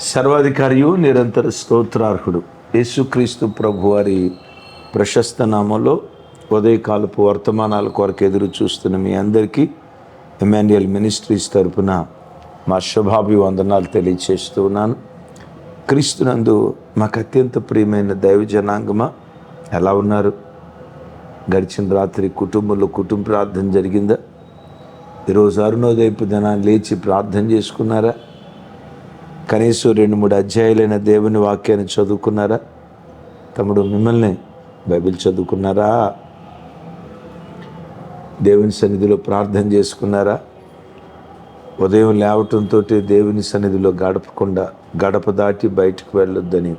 సర్వాధికారియు నిరంతర స్తోత్రార్హుడు. యేసుక్రీస్తు ప్రభు వారి ప్రశస్త నామంలో ఉదయకాలపు వర్తమానాల కొరకు ఎదురు చూస్తున్న మీ అందరికీ ఎమాన్యుయల్ మినిస్ట్రీస్ తరపున మా శుభాభివందనాలు తెలియచేస్తున్నాను క్రీస్తునందు మాకు అత్యంత ప్రియమైన దైవ జనాంగమా ఎలా ఉన్నారు? గడిచిన రాత్రి కుటుంబంలో కుటుంబ ప్రార్థన జరిగిందా? ఈరోజు అరుణోదయపు దినాన్ని లేచి ప్రార్థన చేసుకున్నారా? కనీసం రెండు మూడు అధ్యాయులైన దేవుని వాక్యాన్ని చదువుకున్నారా? తమ్ముడు మిమ్మల్ని బైబిల్ చదువుకున్నారా? దేవుని సన్నిధిలో ప్రార్థన చేసుకున్నారా? ఉదయం లేవటంతో దేవుని సన్నిధిలో గడపకుండా గడప దాటి బయటకు వెళ్ళొద్దని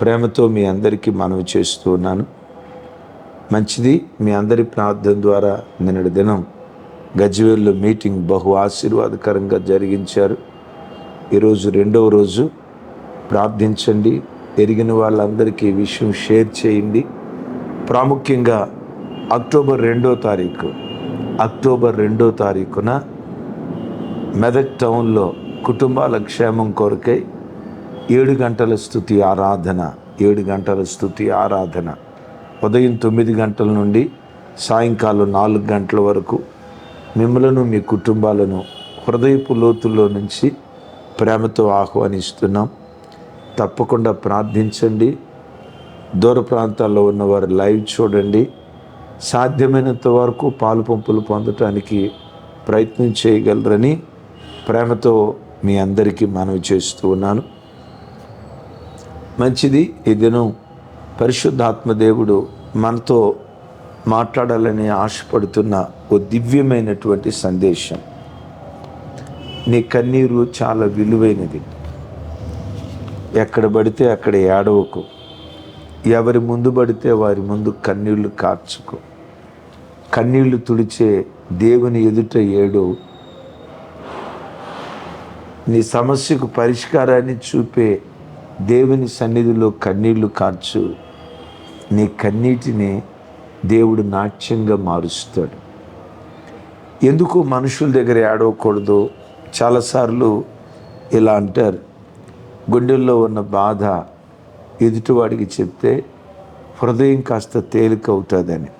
ప్రేమతో మీ అందరికీ మనవి చేస్తూ ఉన్నాను. మంచిది మీ అందరి ప్రార్థన ద్వారా నిన్నటి దినం గజ్వేల్లో మీటింగ్ బహు ఆశీర్వాదకరంగా జరిగించారు. ఈరోజు రెండవ రోజు ప్రార్థించండి. ఎరిగిన వాళ్ళందరికీ ఈ విషయం షేర్ చేయండి. ప్రాముఖ్యంగా అక్టోబర్ రెండో తారీఖు అక్టోబర్ రెండో తారీఖున మెదక్ టౌన్లో కుటుంబాల క్షేమం కొరకై ఏడు గంటల స్థుతి ఆరాధన ఏడు గంటల స్థుతి ఆరాధన. ఉదయం తొమ్మిది గంటల నుండి సాయంకాలం నాలుగు గంటల వరకు మిమ్మలను మీ కుటుంబాలను హృదయపు లోతుల్లో నుంచి ప్రేమతో ఆహ్వానిస్తున్నాం. తప్పకుండా ప్రార్థించండి. దూర ప్రాంతాల్లో ఉన్నవారు లైవ్ చూడండి. సాధ్యమైనంత వరకు పాలు పంపులు పొందటానికి ప్రయత్నం చేయగలరని ప్రేమతో మీ అందరికీ మనవి చేస్తూ ఉన్నాను. మంచిది ఈ దినం పరిశుద్ధాత్మ దేవుడు మనతో మాట్లాడాలని ఆశపడుతున్న ఓ దివ్యమైనటువంటి సందేశం. నీ కన్నీరు చాలా విలువైనది. ఎక్కడ పడితే అక్కడ ఏడవకు. ఎవరి ముందు పడితే వారి ముందు కన్నీళ్ళు కార్చుకో. కన్నీళ్ళు తుడిచే దేవుని ఎదుట ఏడు. నీ సమస్యకు పరిష్కారాన్ని చూపే దేవుని సన్నిధిలో కన్నీళ్ళు కార్చు. నీ కన్నీటిని దేవుడు నాట్యంగా మారుస్తాడు. ఎందుకు మనుషుల దగ్గర ఏడవకూడదు? చాలాసార్లు ఇలా అంటారు. గుండెల్లో ఉన్న బాధ ఎదుటివాడికి చెప్తే హృదయం కాస్త తేలిక అవుతుందని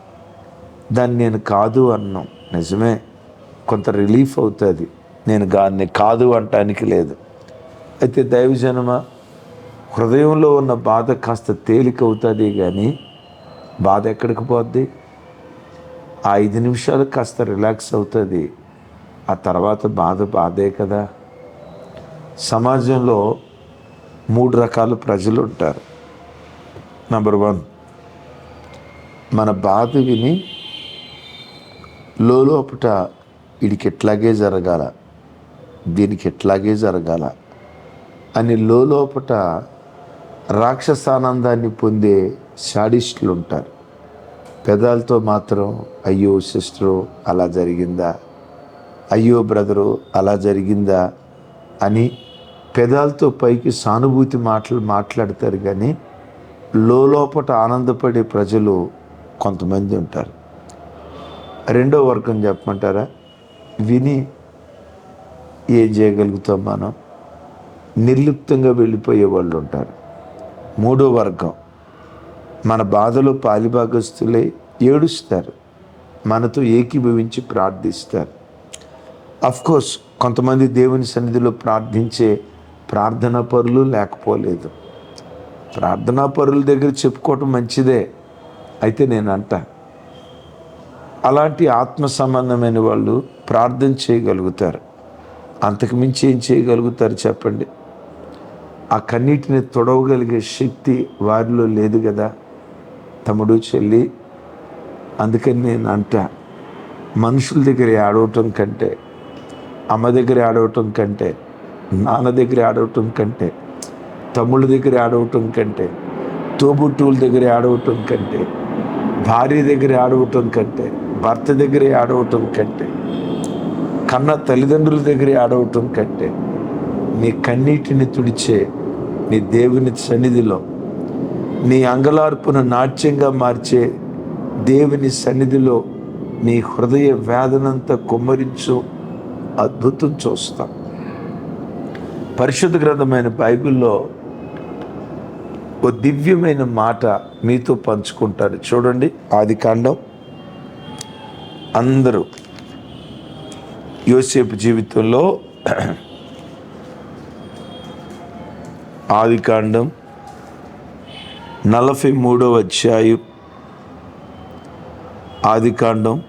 దాన్ని నేను కాదు అన్నాం. నిజమే. కొంత రిలీఫ్ అవుతుంది. నేను దాన్ని కాదు అంటానికి లేదు. అయితే దైవజనమ హృదయంలో ఉన్న బాధ కాస్త తేలిక అవుతుంది కానీ బాధ ఎక్కడికి పోద్ది? ఆ ఐదు నిమిషాలు కాస్త రిలాక్స్ అవుతుంది. ఆ తర్వాత బాధ బాధే కదా. సమాజంలో మూడు రకాల ప్రజలు ఉంటారు. నంబర్ వన్ మన బాధ విని లోపట వీడికి ఎట్లాగే జరగాల దీనికి ఎట్లాగే జరగాల అని లోపట రాక్షసానందాన్ని పొందే శాడిస్టులు ఉంటారు. పెదాలతో మాత్రం అయ్యో సిస్టరు అలా జరిగిందా? అయ్యో బ్రదరు అలా జరిగిందా అని పెదాలతో పైకి సానుభూతి మాటలు మాట్లాడతారు కానీ లోపట ఆనందపడే ప్రజలు కొంతమంది ఉంటారు. రెండో వర్గం చెప్పమంటారా? విని ఏం చేయగలుగుతాం మనం? నిర్లిప్తంగా వెళ్ళిపోయే వాళ్ళు ఉంటారు. మూడో వర్గం మన బాధలో పాలిభాగస్తులే ఏడుస్తారు. మనతో ఏకీభవించి ప్రార్థిస్తారు. కోర్స్ కొంతమంది దేవుని సన్నిధిలో ప్రార్థించే ప్రార్థనా పరులు లేకపోలేదు. ప్రార్థనా పరుల దగ్గర చెప్పుకోవటం మంచిదే అయితే నేను అంట. అలాంటి ఆత్మ సంబంధమైన వాళ్ళు ప్రార్థన చేయగలుగుతారు. అంతకు మించి ఏం చేయగలుగుతారు చెప్పండి? ఆ కన్నీటిని తొడవగలిగే శక్తి వారిలో లేదు కదా తమ్ముడు చెల్లి. అందుకని నేను అంట మనుషుల దగ్గర ఆడవటం కంటే అమ్మ దగ్గర ఆడవటం కంటే నాన్న దగ్గర ఆడవటం కంటే తమ్ముళ్ళ దగ్గర ఆడవటం కంటే తోబుట్టువుల దగ్గర ఆడవటం కంటే భార్య దగ్గర ఆడవటం కంటే భర్త దగ్గర ఆడవటం కంటే కన్న తల్లిదండ్రుల దగ్గర ఆడవటం కంటే నీ కన్నీటిని తుడిచే నీ దేవుని సన్నిధిలో నీ అంగలార్పును నాట్యంగా మార్చే దేవుని సన్నిధిలో నీ హృదయ వేదనంతా కుమ్మరించు. అద్భుతం చూస్తాం. పరిశుద్ధ గ్రంథమైన బైబిల్లో ఓ దివ్యమైన మాట మీతో పంచుకుంటారు చూడండి ఆది కాండం. అందరూ యోసేపు జీవితంలో ఆది కాండం నలభై మూడవ అధ్యాయం. ఆది కాండం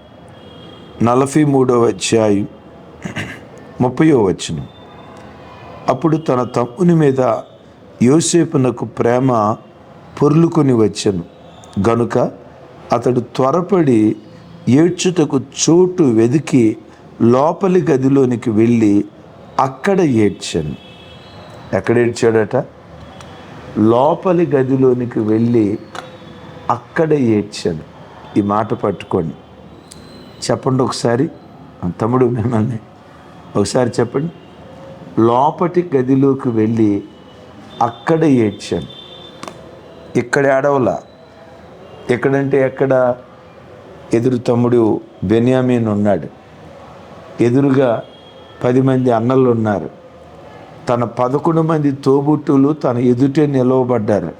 నలభై మూడవ అధ్యాయం. ముప్పయో వచనం. అప్పుడు తన తమ్ముని మీద యోసేపునకు ప్రేమ పొర్లుకొని వచ్చాను. గనుక అతడు త్వరపడి ఏడ్చుటకు చోటు వెదికి లోపలి గదిలోనికి వెళ్ళి అక్కడ ఏడ్చాను. ఎక్కడ ఏడ్చాడట? లోపలి గదిలోనికి వెళ్ళి అక్కడ ఏడ్చాను. ఈ మాట పట్టుకోండి. చెప్పండి ఒకసారి. తమ్ముడు మిమ్మల్ని ఒకసారి చెప్పండి. లోపటి గదిలోకి వెళ్ళి అక్కడ ఏడ్చాను. ఇక్కడ ఏడవలా? ఎక్కడంటే ఎక్కడ ఎదురు తమ్ముడు బెన్యామీన్ ఉన్నాడు. ఎదురుగా పది మంది అన్నలు ఉన్నారు. తన పదకొండు మంది తోబుట్టులు తన ఎదుటే నిలవబడ్డారు.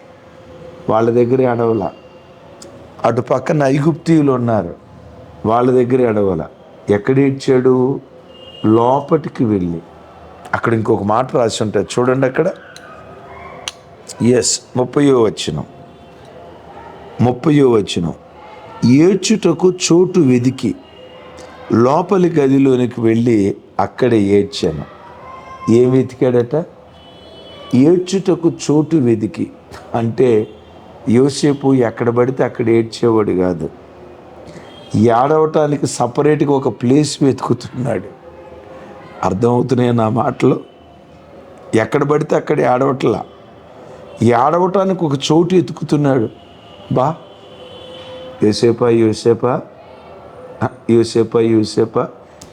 వాళ్ళ దగ్గర ఎడవల అటు పక్కన ఐగుప్తీయులు ఉన్నారు. వాళ్ళ దగ్గర ఎడవల ఎక్కడ ఇచ్చాడు లోపటికి వెళ్ళి. అక్కడ ఇంకొక మాట రాసి ఉంటుంది చూడండి అక్కడ. ఎస్ ముప్పయో వచ్చిన ముప్పయో వచ్చిన ఏడ్చుటకు చోటు వెదికి. లోపలి గదిలోనికి వెళ్ళి అక్కడ ఏడ్చాను. ఏం వెతికాడట? ఏడ్చుటకు చోటు వెదికి. అంటే యోసేపు ఎక్కడ పడితే అక్కడ ఏడ్చేవాడు కాదు. ఏడవటానికి సపరేట్గా ఒక ప్లేస్ వెతుకుతున్నాడు. అర్థమవుతున్నాయి నా మాటలు? ఎక్కడ పడితే అక్కడ ఏడవట్లా ఏడవటానికి ఒక చోటు ఎతుకుతున్నాడు. బా. యూసేపా యూసేపా. యూసేపా యూసేపా.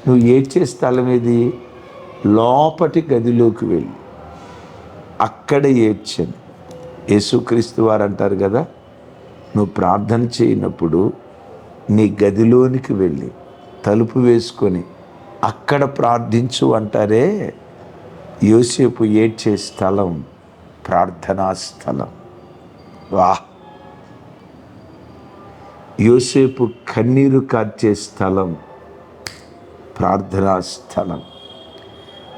నువ్వు ఏడ్చే స్థలం ఏది? లోపటి గదిలోకి వెళ్ళి. అక్కడ ఏడ్చాను. యేసుక్రీస్తు వారు అంటారు కదా నువ్వు ప్రార్థన చేయనప్పుడు నీ గదిలోనికి వెళ్ళి తలుపు వేసుకొని అక్కడ ప్రార్థించు అంటారే యోసేపు ఏడ్చే స్థలం ప్రార్థనా స్థలం. వాహ్ యోసేపు కన్నీరు కార్చే స్థలం ప్రార్థనా స్థలం.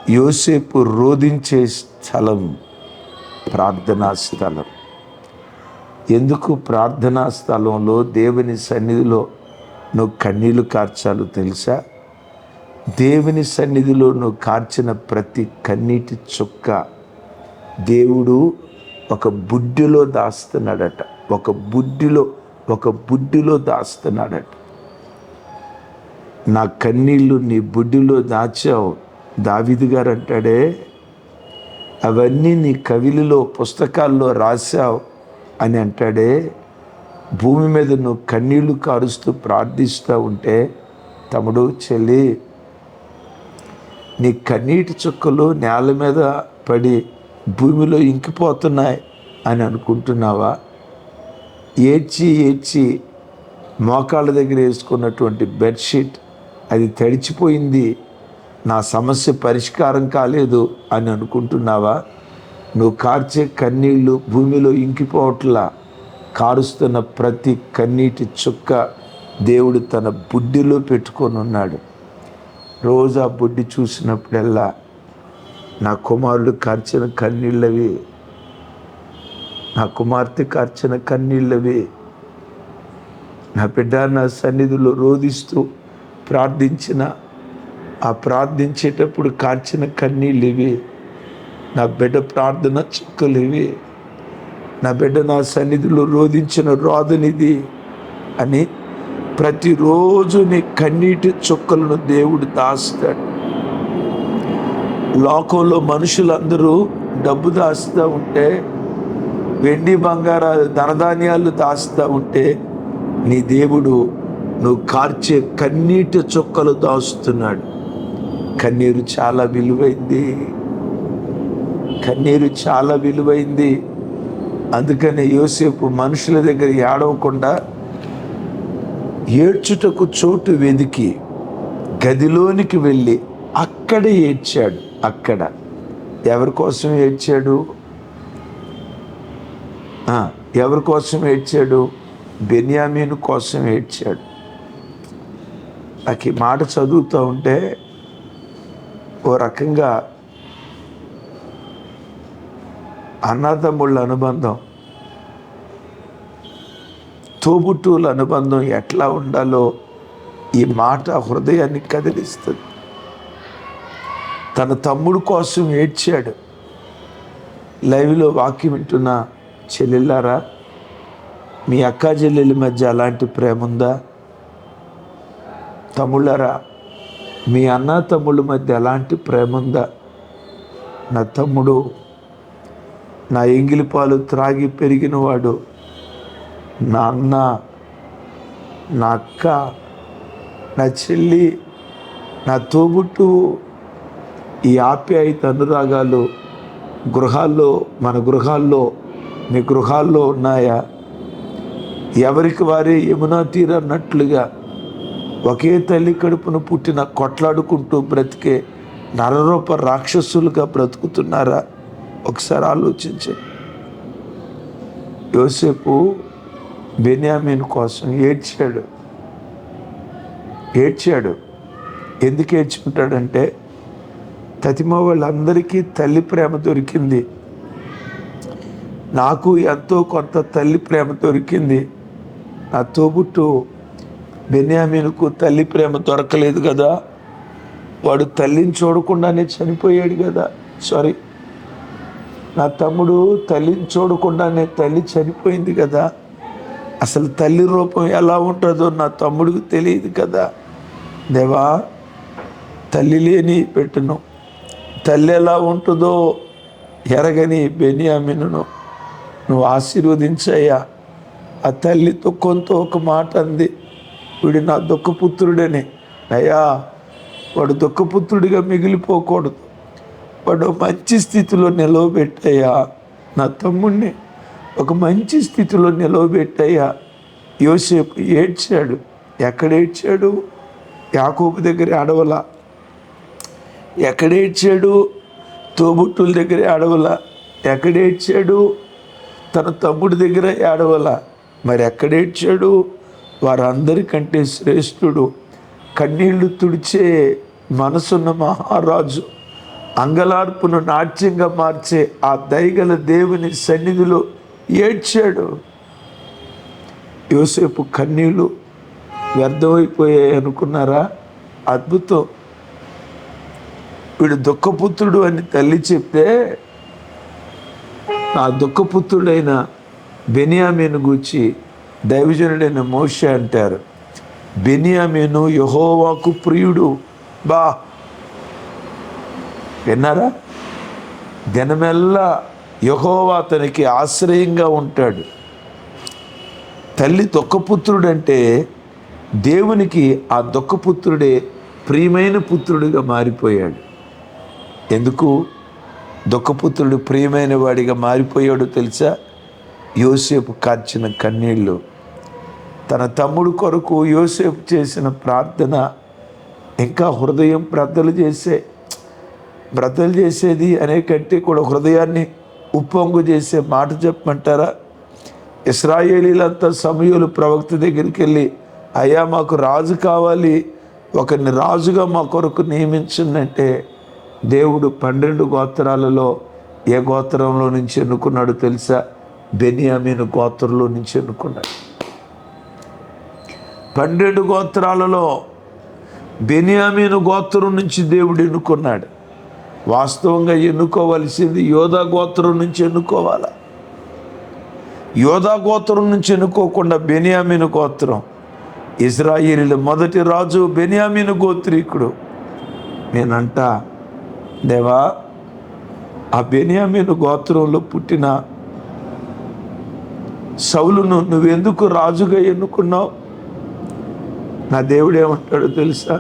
యోసేపు రోధించే స్థలం ప్రార్థనా స్థలం. ఎందుకు ప్రార్థనా స్థలంలో దేవుని సన్నిధిలో నువ్వు కన్నీళ్ళు కార్చాలో తెలుసా? దేవుని సన్నిధిలో నువ్వు కార్చిన ప్రతి కన్నీటి చుక్క దేవుడు ఒక బుడ్డిలో దాస్తున్నాడట. ఒక బుడ్డిలో ఒక బుడ్డిలో దాస్తున్నాడట. నా కన్నీళ్ళు నీ బుడ్డిలో దాచావు. దావిది గారు అంటాడే అవన్నీ నీ కవిలిలో పుస్తకాల్లో రాశావు అని అంటాడే భూమి మీద నువ్వు కన్నీళ్ళు కారుస్తూ ప్రార్థిస్తూ ఉంటే తమ్ముడు చెల్లి నీ కన్నీటి చుక్కలు నేల మీద పడి భూమిలో ఇంకిపోతున్నాయి అని అనుకుంటున్నావా? ఏడ్చి ఏడ్చి మోకాళ్ళ దగ్గర వేసుకున్నటువంటి బెడ్షీట్ అది తడిచిపోయింది నా సమస్య పరిష్కారం కాలేదు అని అనుకుంటున్నావా? నువ్వు కార్చే కన్నీళ్ళు భూమిలో ఇంకిపోవట్లా కారుస్తున్న ప్రతి కన్నీటి చుక్క దేవుడు తన బుడ్డిలో పెట్టుకొని ఉన్నాడు. రోజు ఆ బుడ్డి చూసినప్పుడల్లా నా కుమారుడు కార్చిన కన్నీళ్ళవి నా కుమార్తె కార్చిన కన్నీళ్ళవి నా బిడ్డ నా సన్నిధిలో రోధిస్తూ ప్రార్థించిన ఆ ప్రార్థించేటప్పుడు కార్చిన కన్నీళ్ళు ఇవి నా బిడ్డ ప్రార్థన చుక్కలు ఇవి నా బిడ్డ నా సన్నిధిలో రోధించిన రోదనిది అని ప్రతిరోజు నీ కన్నీటి చుక్కలను దేవుడు దాస్తాడు. లోకంలో మనుషులందరూ డబ్బు దాస్తూ ఉంటే వెండి బంగారాలు ధనధాన్యాలు దాస్తూ ఉంటే నీ దేవుడు నువ్వు కార్చే కన్నీటి చుక్కలు దాస్తున్నాడు. కన్నీరు చాలా విలువైంది. కన్నీరు చాలా విలువైంది. అందుకని యోసేపు మనుషుల దగ్గర ఏడవకుండా ఏడ్చుటకు చోటు వెదికి గదిలోనికి వెళ్ళి అక్కడ ఏడ్చాడు. అక్కడ. ఎవరి కోసం ఏడ్చాడు? ఎవరి కోసం ఏడ్చాడు? బెన్యామీను కోసం ఏడ్చాడు. నాకు ఈ మాట చదువుతూ ఉంటే ఓ రకంగా అన్నదమ్ముళ్ళ అనుబంధం. తోబుట్టువుల అనుబంధం ఎట్లా ఉండాలో ఈ మాట హృదయాన్ని కదిలిస్తుంది. తన తమ్ముడు కోసం ఏడ్చాడు. లైవ్లో వాక్యం వింటున్న చెల్లెళ్ళారా మీ అక్క చెల్లెల మధ్య అలాంటి ప్రేమ ఉందా? తమ్ముళ్ళారా మీ అన్న తమ్ముళ్ళ మధ్య అలాంటి ప్రేమ ఉందా? నా తమ్ముడు నా ఎంగిలి పాలు త్రాగి పెరిగినవాడు నా అన్న నా అక్క నా చెల్లి నా తోబుట్టు ఈ ఆప్యాయత అనురాగాలు గృహాల్లో మన గృహాల్లో మీ గృహాల్లో ఉన్నాయా? ఎవరికి వారే యమునా తీరన్నట్లుగా ఒకే తల్లి కడుపును పుట్టిన కొట్లాడుకుంటూ బ్రతికే నరరూప రాక్షసులుగా బ్రతుకుతున్నారా? ఒకసారి ఆలోచించండి. యోసేపు బెన్యామిన్ కోసం ఏడ్చాడు. ఏడ్చాడు. ఎందుకు ఏడ్చుకుంటాడంటే తతిమ వాళ్ళందరికీ తల్లి ప్రేమ దొరికింది. నాకు ఎంతో కొంత తల్లి ప్రేమ దొరికింది. నా తోబుట్టు బెన్యామీన్కు తల్లి ప్రేమ దొరకలేదు కదా. వాడు తల్లిని చూడకుండానే చనిపోయాడు కదా. సారీ. నా తమ్ముడు తల్లిని చూడకుండానే తల్లి చనిపోయింది కదా. అసలు తల్లి రూపం ఎలా ఉంటుందో నా తమ్ముడికి తెలియదు కదా. దేవా తల్లి లేని పెట్టును. తల్లి ఎలా ఉంటుందో ఎరగని బెనియామిను నువ్వు ఆశీర్వదించయ్యా. ఆ తల్లి దుఃఖంతో ఒక మాట అంది. వీడు నా దుఃఖపుత్రుడని. అయ్యా వాడు దుఃఖపుత్రుడిగా మిగిలిపోకూడదు. వాడు మంచి స్థితిలో నిలవబెట్టయ్యా నా తమ్ముడిని ఒక మంచి స్థితిలో నిలవబెట్టయ్యా. యోసేపు ఏడ్చాడు. ఎక్కడ ఏడ్చాడు? యాకోబు దగ్గర అడవల. ఎక్కడ ఏడ్చాడు? తోబుట్టుల దగ్గర అడవల. ఎక్కడ ఏడ్చాడు? తన తమ్ముడి దగ్గర ఏడవల మరి ఎక్కడ ఏడ్చాడు? వారందరికంటే శ్రేష్ఠుడు. కన్నీళ్ళు తుడిచే మనసున్న మహారాజు. అంగలార్పును నాట్యంగా మార్చే ఆ దయగల దేవుని సన్నిధిలో ఏడ్చాడు. యోసేపు కన్నీళ్ళు వ్యర్థమైపోయాయి అనుకున్నారా? అద్భుతం. వీడు దుఃఖపుత్రుడు అని తల్లి చెప్తే ఆ దుఃఖపుత్రుడైన బెనియామీను గూర్చి దైవజనుడైన మోష అంటారు. బెనియామీను యహోవాకు ప్రియుడు. బా. విన్నారా? దినమెల్లా యహోవా అతనికి ఆశ్రయంగా ఉంటాడు. తల్లి దుఃఖపుత్రుడంటే దేవునికి ఆ దుఃఖపుత్రుడే ప్రియమైన పుత్రుడిగా మారిపోయాడు. ఎందుకు? దుఃఖపుత్రుడు ప్రియమైన వాడిగా మారిపోయాడు తెలుసా? యోసేపు కార్చిన కన్నీళ్ళు. తన తమ్ముడు కొరకు యోసేపు చేసిన ప్రార్థన ఇంకా హృదయం బ్రద్దలు చేసే బ్రద్దలు చేసేది అనే కంటే కూడా హృదయాన్ని ఉప్పొంగు చేసే మాట చెప్పమంటారా? ఇస్రాయేలీలంతా సమయంలో ప్రవక్త దగ్గరికి వెళ్ళి అయ్యా మాకు రాజు కావాలి. ఒకరిని రాజుగా మా కొరకు నియమించిందంటే దేవుడు పన్నెండు గోత్రాలలో ఏ గోత్రంలో నుంచి ఎన్నుకున్నాడు తెలుసా? బెనియామీను గోత్రంలో నుంచి ఎన్నుకున్నాడు. పన్నెండు గోత్రాలలో బెనియామీను గోత్రం నుంచి దేవుడు ఎన్నుకున్నాడు. వాస్తవంగా ఎన్నుకోవలసింది యోధా గోత్రం నుంచి ఎన్నుకోవాలా? యోధా గోత్రం నుంచి ఎన్నుకోకుండా బెనియామిను గోత్రం. ఇజ్రాయిలు మొదటి రాజు బెనియామీను గోత్రీకుడు. నేనంట దేవా ఆ బెనియామిను గోత్రంలో పుట్టిన సౌలును నువ్వెందుకు రాజుగా ఎన్నుకున్నావు? నా దేవుడు ఏమంటాడో తెలుసా?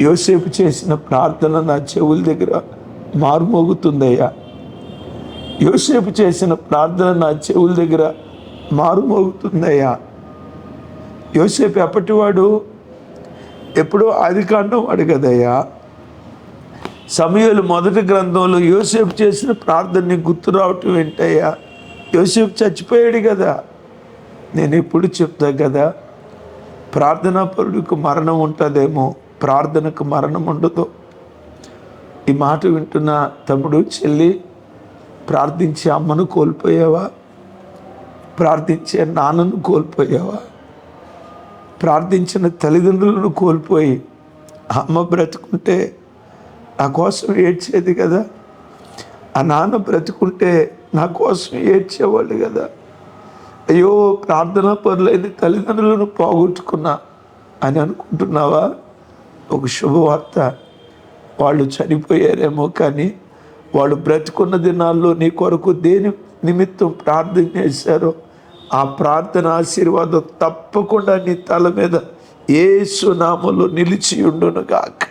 యోసేపు చేసిన ప్రార్థన నా చెవుల దగ్గర మారుమోగుతుందయ్యా. యోసేపు చేసిన ప్రార్థన నా చెవుల దగ్గర మారుమోగుతుందయ్యా. యోసేపు ఎప్పటివాడు? ఎప్పుడో ఆది వాడు కదయ్యా సమయాలు మొదటి గ్రంథంలో యోసేపు చేసిన ప్రార్థన గుర్తు రావటం ఏంటయ్యా? యోసేపు చచ్చిపోయాడు కదా. నేను ఎప్పుడు చెప్తా కదా ప్రార్థనా పరుడికి మరణం ఉంటుందేమో. ప్రార్థనకు మరణం ఉండదు. ఈ మాట వింటున్న తమ్ముడు చెల్లి ప్రార్థించే అమ్మను కోల్పోయావా? ప్రార్థించే నాన్నను కోల్పోయావా? ప్రార్థించిన తల్లిదండ్రులను కోల్పోయి అమ్మ బ్రతుకుంటే నా కోసం ఏడ్చేది కదా? ఆ నాన్న బ్రతుకుంటే నా కోసం ఏడ్చేవాళ్ళు కదా? అయ్యో ప్రార్థనా పనులైన తల్లిదండ్రులను పోగొట్టుకున్నా అని అనుకుంటున్నావా? ఒక శుభవార్త. వాళ్ళు చనిపోయారేమో కానీ వాళ్ళు బ్రతుకున్న దినాల్లో నీ కొరకు దేని నిమిత్తం ప్రార్థన చేశారో ఆ ప్రార్థన ఆశీర్వాదం తప్పకుండా నీ తల మీద ఏ సునామలో నిలిచి ఉండును కాక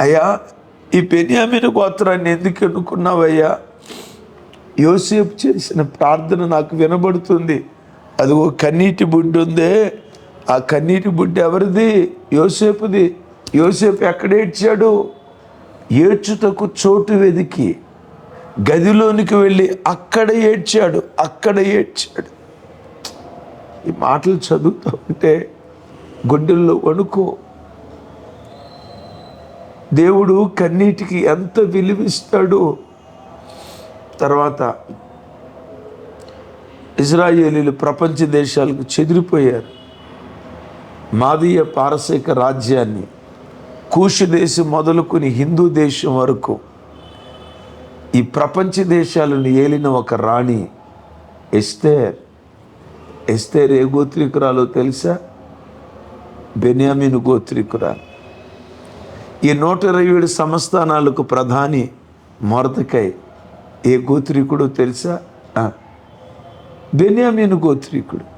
అయ్యా ఈ పెనియామిన గోత్రాన్ని ఎందుకు ఎన్నుకున్నావయ్యా? యోసేపు చేసిన ప్రార్థన నాకు వినబడుతుంది. అది ఒక కన్నీటి బుడ్డి ఉందే ఆ కన్నీటి బుడ్డి ఎవరిది? యోసేపుది. యోసేపు ఎక్కడ ఏడ్చాడు? ఏడ్చుటకు చోటు వెదికి గదిలోనికి వెళ్ళి అక్కడ ఏడ్చాడు అక్కడ ఏడ్చాడు. ఈ మాటలు చదువుతూ ఉంటే గుడ్డల్లో వణుకో. దేవుడు కన్నీటికి ఎంత విలువిస్తాడు. తర్వాత ఇజ్రాయేలీలు ప్రపంచ దేశాలకు చెదిరిపోయారు. మాదీయ పారసీక రాజ్యాన్ని కూషు దేశం మొదలుకుని హిందూ దేశం వరకు ఈ ప్రపంచ దేశాలను ఏలిన ఒక రాణి ఎస్తేర్. ఎస్తేర్ ఏ గోత్రికురాలో తెలుసా? బెన్యామిన్ గోత్రికురాలు. ఈ నూట ఇరవై ఏడు సంస్థానాలకు ప్రధాని మొరతకై ఏ గోత్రికుడు తెలుసా? బెన్యామిన్ గోత్రికుడు.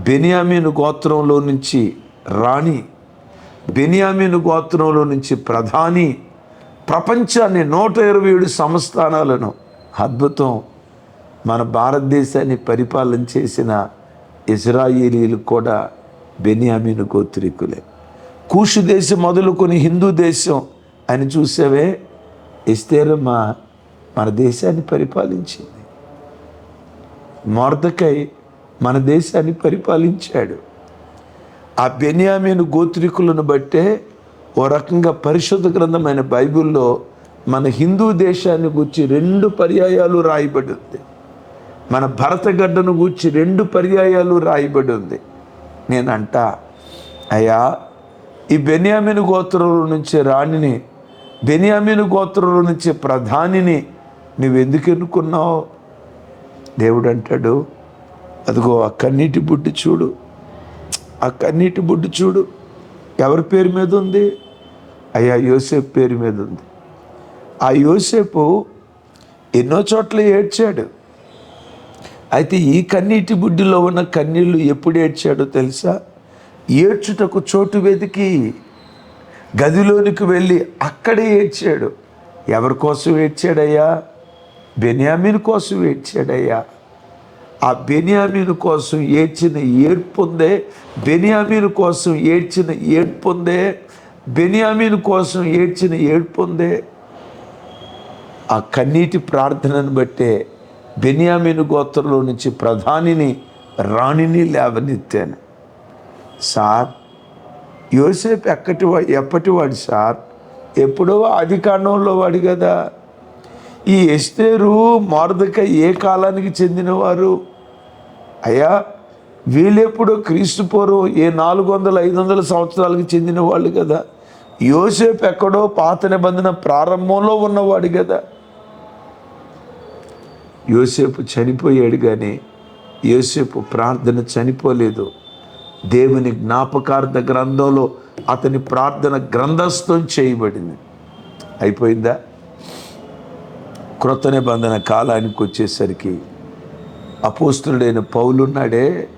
బెనియామీను గోత్రంలో నుంచి రాణి బెనియామీను గోత్రంలో నుంచి ప్రధాని ప్రపంచాన్ని నూట ఇరవై ఏడు సంస్థానాలను అద్భుతం. మన భారతదేశాన్ని పరిపాలన చేసిన ఇజ్రాయేలీలు కూడా బెనియామీను గోత్రికులే. కూషు దేశం మొదలుకొని హిందూ దేశం అని చూసావే? ఇస్తేరమ్మ మన దేశాన్ని పరిపాలించింది. మొరదకై మన దేశాన్ని పరిపాలించాడు. ఆ బెన్యామీను గోత్రికులను బట్టే ఓ రకంగా పరిశుద్ధ గ్రంథమైన బైబిల్లో మన హిందూ దేశాన్ని గూర్చి రెండు పర్యాయాలు రాయబడి ఉంది మన భరతగడ్డను గూర్చి రెండు పర్యాయాలు రాయబడి ఉంది నేనంట అయ్యా ఈ బెన్యామిను గోత్రంలో నుంచి రాణిని బెన్యామిను గోత్రంలో నుంచి ప్రధానిని నువ్వెందుకు ఎన్నుకున్నావు? దేవుడు అంటాడు అదిగో ఆ కన్నీటి బుడ్డు చూడు. ఆ కన్నీటి బుడ్డు చూడు. ఎవరి పేరు మీద ఉంది? అయ్యా యోసేపు పేరు మీద ఉంది. ఆ యోసేపు ఎన్నో చోట్ల ఏడ్చాడు. అయితే ఈ కన్నీటి బుడ్డిలో ఉన్న కన్నీళ్ళు ఎప్పుడు ఏడ్చాడో తెలుసా? ఏడ్చుటకు చోటు వెతికి గదిలోనికి వెళ్ళి అక్కడే ఏడ్చాడు. ఎవరి కోసం ఏడ్చాడయ్యా? బెన్యామిన్ కోసం ఏడ్చాడయ్యా. ఆ బెనియామీను కోసం ఏడ్చిన ఏడ్పుందే బెనియామీను కోసం ఏడ్చిన ఏడ్పుందే బెనియామీను కోసం ఏడ్చిన ఏడ్పుందే ఆ కన్నీటి ప్రార్థనను బట్టే బెనియామీను గోత్రంలో నుంచి ప్రధానిని రాణిని లేవనెత్తాను. సార్ యోసేపు ఎక్కటి వా ఎప్పటివాడు సార్? ఎప్పుడో అధికారంలో వాడు కదా. ఈ ఎస్తేరు మారుదక ఏ కాలానికి చెందినవారు? అయ్యా వీళ్ళెప్పుడో క్రీస్తు పూర్వం ఏ నాలుగు వందల ఐదు వందల సంవత్సరాలకు చెందిన వాళ్ళు కదా. యోసేపు ఎక్కడో పాత నిబంధన ప్రారంభంలో ఉన్నవాడు కదా. యోసేపు చనిపోయాడు కానీ యోసేపు ప్రార్థన చనిపోలేదు. దేవుని జ్ఞాపకార్థ గ్రంథంలో అతని ప్రార్థన గ్రంథస్థం చేయబడింది. అయిపోయిందా? క్రొత్త నిబంధన కాలానికి వచ్చేసరికి అపోస్తుడైన పౌలున్నాడే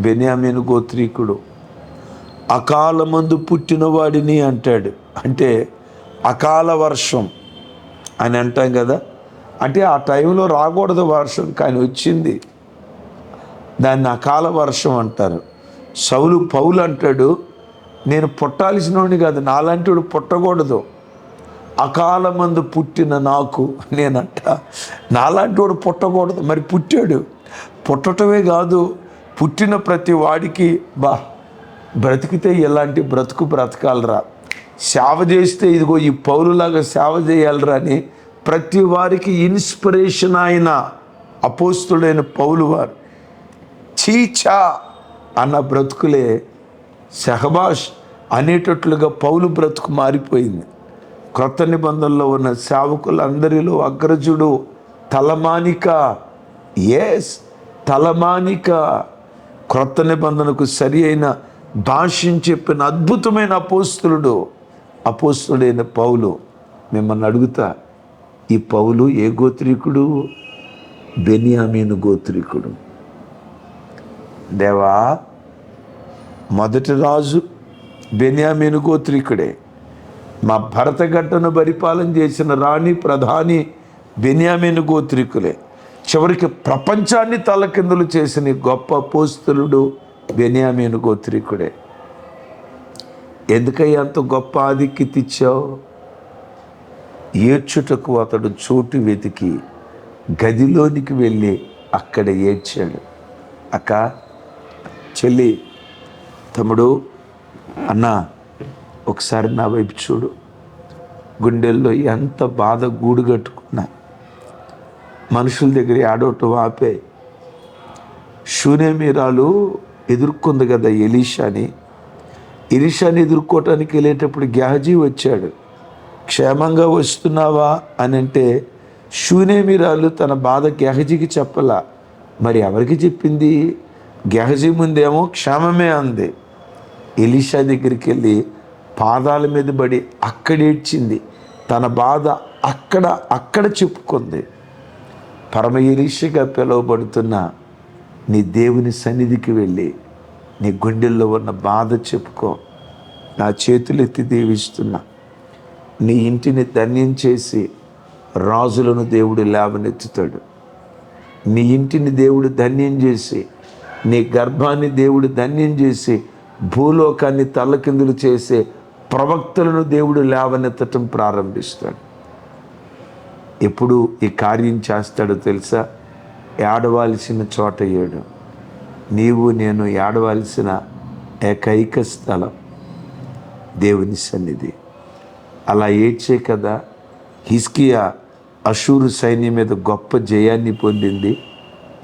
బెన్యామీను గోత్రీకుడు. అకాలమందు పుట్టినవాడిని అంటాడు. అంటే అకాల వర్షం అని అంటాం కదా. అంటే ఆ టైంలో రాకూడదు వర్షం కానీ వచ్చింది. దాన్ని అకాల వర్షం అంటారు. సౌలు పౌలు అంటాడు నేను పుట్టాల్సిన వాడిని కాదు నాలాంటి వాడు పుట్టకూడదు. అకాలమందు పుట్టిన నాకు నేనంట నాలాంటి వాడు పుట్టకూడదు. మరి పుట్టాడు? పుట్టటమే కాదు పుట్టిన ప్రతి వాడికి బా బ్రతికితే ఎలాంటి బ్రతుకు బ్రతకాలరా? సేవ చేస్తే ఇదిగో ఈ పౌరులాగా సేవ చేయాలరా అని ప్రతి వారికి ఇన్స్పిరేషన్ అయిన అపోస్తుడైన పౌలు వారు. చీచా అన్న బ్రతుకులే సహబాష్ అనేటట్లుగా పౌలు బ్రతుకు మారిపోయింది. క్రొత్త నిబంధనలో ఉన్న సేవకులందరిలో అగ్రజుడు తలమానిక. ఎస్ తలమానిక క్రొత్త నిబంధనకు సరి అయిన భాష్యం చెప్పిన అద్భుతమైన అపోస్తులుడు అపోస్తుడైన పౌలు మిమ్మల్ని అడుగుతా ఈ పౌలు ఏ గోత్రికుడు? బెనియామీను గోత్రికుడు. దేవా మొదటి రాజు బెనియామీను గోత్రికుడే. మా భరతగడ్డను పరిపాలన చేసిన రాణి ప్రధాని బెనియామీను గోత్రికులే. చివరికి ప్రపంచాన్ని తలకిందులు చేసిన గొప్ప పోస్తులుడు బెనియామీను గోత్రికుడే. ఎందుకయ్యా అంత గొప్ప ఆధిక్యతిచ్చావు ఏడ్చుటకు అతడు చోటు వెతికి గదిలోనికి వెళ్ళి అక్కడ ఏడ్చాడు. అక్క చెల్లి తమ్ముడు అన్న ఒకసారి నా వైపు చూడు. గుండెల్లో ఎంత బాధ గూడు కట్టుకున్నా. మనుషుల దగ్గర ఆడవటం ఆపే. శూన్యమీరాలు ఎదుర్కొంది కదా ఎలీషాని. ఎలీషాని ఎదుర్కోవటానికి వెళ్ళేటప్పుడు గ్యాహజీ వచ్చాడు. క్షేమంగా వస్తున్నావా అని అంటే శూన్యమీరాలు తన బాధ గెహజీకి చెప్పలా. మరి ఎవరికి చెప్పింది? గెహజీ ముందేమో క్షేమమే అంది. ఎలీషా దగ్గరికి వెళ్ళి పాదాల మీద పడి అక్కడ ఏడ్చింది. తన బాధ అక్కడ అక్కడ చెప్పుకుంది. పరమ పిలువబడుతున్న నీ దేవుని సన్నిధికి వెళ్ళి నీ గుండెల్లో ఉన్న బాధ చెప్పుకో. నా చేతులెత్తి దీవిస్తున్నా. నీ ఇంటిని ధన్యం చేసి రాజులను దేవుడు లేవనెత్తుతాడు. నీ ఇంటిని దేవుడు ధన్యం చేసి నీ గర్భాన్ని దేవుడు ధన్యం చేసి భూలోకాన్ని తల్లకిందులు చేసే ప్రవక్తలను దేవుడు లేవనెత్తటం ప్రారంభిస్తాడు. ఎప్పుడు ఈ కార్యం చేస్తాడో తెలుసా? ఏడవలసిన చోట ఏడు. నీవు నేను ఏడవలసిన ఏకైక స్థలం దేవుని సన్నిధి. అలా ఏడ్చే కదా? హిస్కియా అషూరు సైన్యం మీద గొప్ప జయాన్ని పొందింది.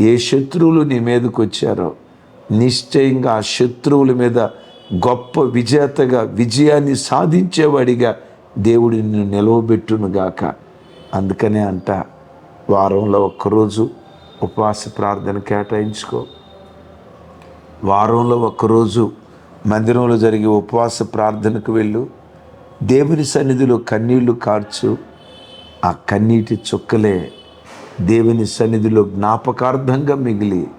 ఏ శత్రువులు నీ మీదకు వచ్చారో? నిశ్చయంగా ఆ శత్రువుల మీద గొప్ప విజేతగా విజయాన్ని సాధించేవాడిగా దేవుడిని నిలవబెట్టునుగాక నిలవబెట్టునుగాక. అందుకనే అంట వారంలో ఒక్కరోజు ఉపవాస ప్రార్థన కేటాయించుకో. వారంలో ఒక్కరోజు మందిరంలో జరిగే ఉపవాస ప్రార్థనకు వెళ్ళు. దేవుని సన్నిధిలో కన్నీళ్ళు కార్చు. ఆ కన్నీటి చుక్కలే దేవుని సన్నిధిలో జ్ఞాపకార్థంగా మిగిలి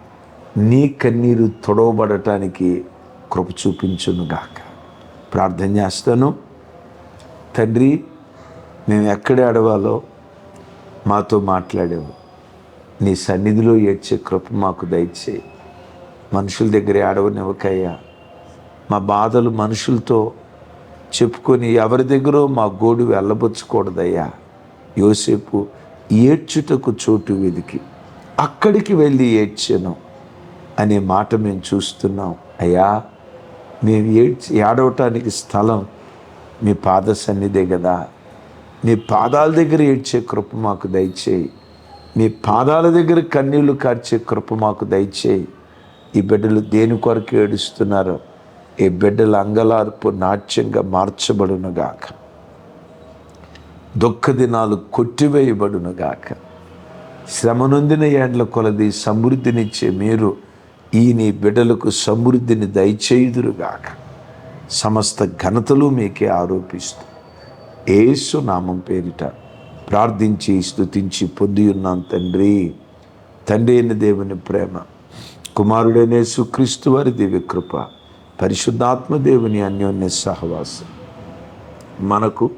నీ కన్నీరు తొడవబడటానికి కృప చూపించునుగాక ప్రార్థన చేస్తాను. తండ్రి మేము ఎక్కడ అడవాలో మాతో మాట్లాడావు. నీ సన్నిధిలో ఏడ్చే కృప మాకు దయచేయి. మనుషుల దగ్గర ఆడవనివ్వకయ్యా. మా బాధలు మనుషులతో చెప్పుకొని ఎవరి దగ్గరో మా గోడు వెళ్ళబుచ్చకూడదయ్యా. యోసేపు ఏడ్చుటకు చోటు వెదికి. అక్కడికి వెళ్ళి ఏడ్చాను అనే మాట మేము చూస్తున్నాం. అయ్యా మేము ఏడ్చి ఏడవటానికి స్థలం మీ పాద సన్నిధే కదా నీ పాదాల దగ్గర ఏడ్చే కృప మాకు దయచేయి. నీ పాదాల దగ్గర కన్నీళ్ళు కార్చే కృప మాకు దయచేయి. ఈ బిడ్డలు దేని కొరకు ఏడుస్తున్నారో ఈ బిడ్డల అంగలార్పు నాట్యంగా మార్చబడునుగాక. దుఃఖ దినాలు కొట్టివేయబడునుగాక. శ్రమ నొందిన ఏండ్ల కొలది సమృద్ధినిచ్చే మీరు ఈ నీ బిడ్డలకు సమృద్ధిని దయచేయుదురుగాక. సమస్త ఘనతలు మీకే ఆరోపిస్తూ ఏసు నామం పేరిట ప్రార్థించి స్థుతించి పొంది ఉన్నాం తండ్రి. తండ్రి అయిన దేవుని ప్రేమ కుమారుడైన సుక్రీస్తు వారి దివ్య కృప పరిశుద్ధాత్మ దేవుని అన్యోన్య సహవాసం. మనకు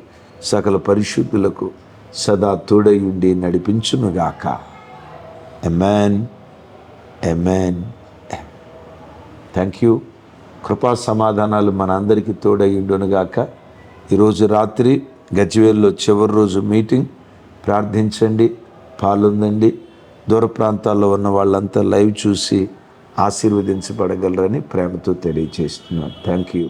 సకల పరిశుద్ధులకు సదా తోడై ఉండి నడిపించునుగాక ఎమెన్ ఎమెన్ థ్యాంక్ యూ కృపా సమాధానాలు మన అందరికీ తోడయ్యుండునుగాక ఈరోజు రాత్రి గజ్వేల్లో చివరి రోజు మీటింగ్. ప్రార్థించండి పాల్గొందండి దూర ప్రాంతాల్లో ఉన్న వాళ్ళంతా లైవ్ చూసి ఆశీర్వదించబడగలరని ప్రేమతో తెలియజేస్తున్నాను. Thank you